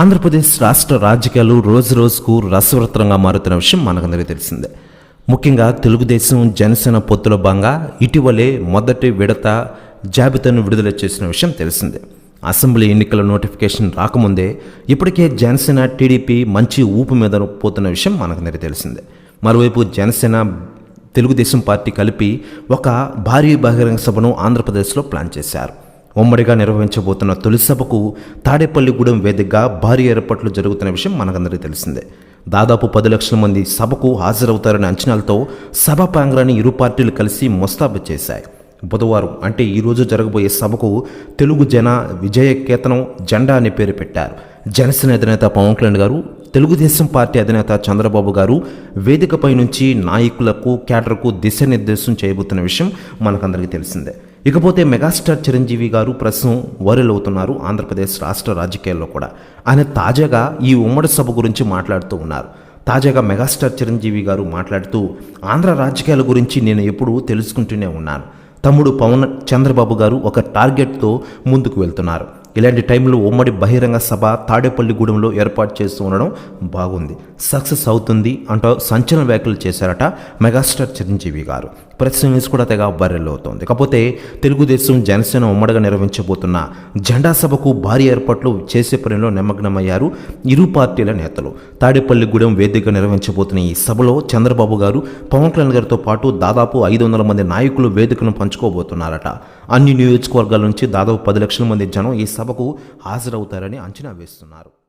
ఆంధ్రప్రదేశ్ రాష్ట్ర రాజకీయాలు రోజు రోజుకు రసవృత్తంగా మారుతున్న విషయం మనకందరికీ తెలిసిందే. ముఖ్యంగా తెలుగుదేశం జనసేన పొత్తుల భాగంగా ఇటీవలే మొదటి విడత జాబితాను విడుదల చేసిన విషయం తెలిసిందే. అసెంబ్లీ ఎన్నికల నోటిఫికేషన్ రాకముందే ఇప్పటికే జనసేన టీడీపీ మంచి ఊపు మీద పోతున్న విషయం మనకందరికీ తెలిసిందే. మరోవైపు జనసేన తెలుగుదేశం పార్టీ కలిపి ఒక భారీ బహిరంగ సభను ఆంధ్రప్రదేశ్లో ప్లాన్ చేశారు. ఉమ్మడిగా నిర్వహించబోతున్న తొలి సభకు తాడేపల్లిగూడెం వేదికగా భారీ ఏర్పాట్లు జరుగుతున్న విషయం మనకందరికీ తెలిసిందే. దాదాపు పది లక్షల మంది సభకు హాజరవుతారనే అంచనాలతో సభ ప్రాంగణాన్ని ఇరు పార్టీలు కలిసి ముస్తాబు చేశాయి. బుధవారం అంటే ఈరోజు జరగబోయే సభకు తెలుగు జన విజయకేతనం జెండా అనే పేరు పెట్టారు. జనసేన అధినేత పవన్ కళ్యాణ్ గారు తెలుగుదేశం పార్టీ అధినేత చంద్రబాబు గారు వేదికపై నుంచి నాయకులకు క్యాడర్కు దిశానిర్దేశం చేయబోతున్న విషయం మనకందరికీ తెలిసిందే. ఇకపోతే మెగాస్టార్ చిరంజీవి గారు ప్రస్తుతం వైరల్ అవుతున్నారు ఆంధ్రప్రదేశ్ రాష్ట్ర రాజకీయాల్లో కూడా. ఆయన తాజాగా ఈ ఉమ్మడి సభ గురించి మాట్లాడుతూ ఉన్నారు. తాజాగా మెగాస్టార్ చిరంజీవి గారు మాట్లాడుతూ ఆంధ్ర రాజకీయాల గురించి నేను ఎప్పుడూ తెలుసుకుంటూనే ఉన్నాను. తమ్ముడు పవన్ చంద్రబాబు గారు ఒక టార్గెట్తో ముందుకు వెళ్తున్నారు. ఇలాంటి టైంలో ఉమ్మడి బహిరంగ సభ తాడేపల్లిగూడెంలో ఏర్పాటు చేస్తూ ఉండడం బాగుంది. సక్సెస్ అవుతుంది అంటూ సంచలన వ్యాఖ్యలు చేశారట మెగాస్టార్ చిరంజీవి గారు. ప్రెస్ న్యూస్ కూడా తెగ వైరల్ అవుతోంది కాకపోతే తెలుగుదేశం జనసేన ఉమ్మడిగా నిర్వహించబోతున్న జెండా సభకు భారీ ఏర్పాట్లు చేసే పనిలో నిమగ్నమయ్యారు ఇరు పార్టీల నేతలు. తాడేపల్లిగూడెం వేదిక నిర్వహించబోతున్న ఈ సభలో చంద్రబాబు గారు పవన్ కళ్యాణ్ గారితో పాటు దాదాపు ఐదు వందల మంది నాయకులు వేదికను పంచుకోబోతున్నారట. అన్ని నియోజకవర్గాల నుంచి దాదాపు పది లక్షల మంది జనం ఈ సభకు హాజరవుతారని అంచనా వేస్తున్నారు.